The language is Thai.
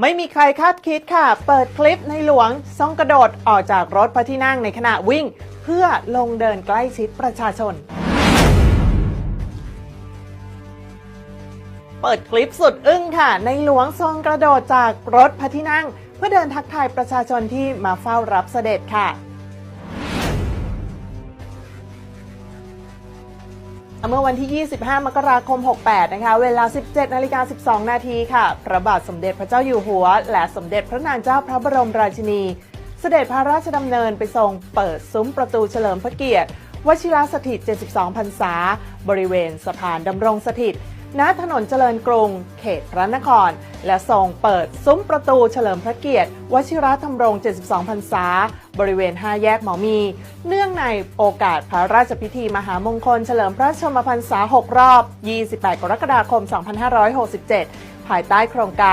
ไม่มีใครคาดคิดค่ะ เปิดคลิปในหลวงทรงกระโดดออกจากรถพระที่นั่งในขณะวิ่ง เพื่อลงเดินใกล้ชิดประชาชน เปิดคลิปสุดอึ้งค่ะ ในหลวงทรงกระโดดจากรถพระที่นั่ง เพื่อเดินทักทายประชาชนที่มาเฝ้ารับเสด็จค่ะ เมื่อวันที่ 25 มกราคม 68 นะคะ เวลา 17 นาฬิกา 12 นาทีค่ะ พระบาทสมเด็จพระเจ้าอยู่หัว และสมเด็จพระนางเจ้าพระบรมราชินี เสด็จพระราชดำเนินไปทรงเปิดซุ้มประตูเฉลิมพระเกียรติ วชิรสถิต 72 พรรษา บริเวณสะพานดำรงสถิต ณ ถนนเจริญกรุง เขตพระนคร และทรงเปิดซุ้มประตูเฉลิมพระเกียรติ วชิรธรรมรง 72 พรรษา บริเวณ 5 แยกหมอมีเนื่อง ในโอกาสพระราชพิธีมหามงคล เฉลิมพระชนมพรรษา 6 รอบ 28 กรกฎาคม 2567 ภายใต้โครงการ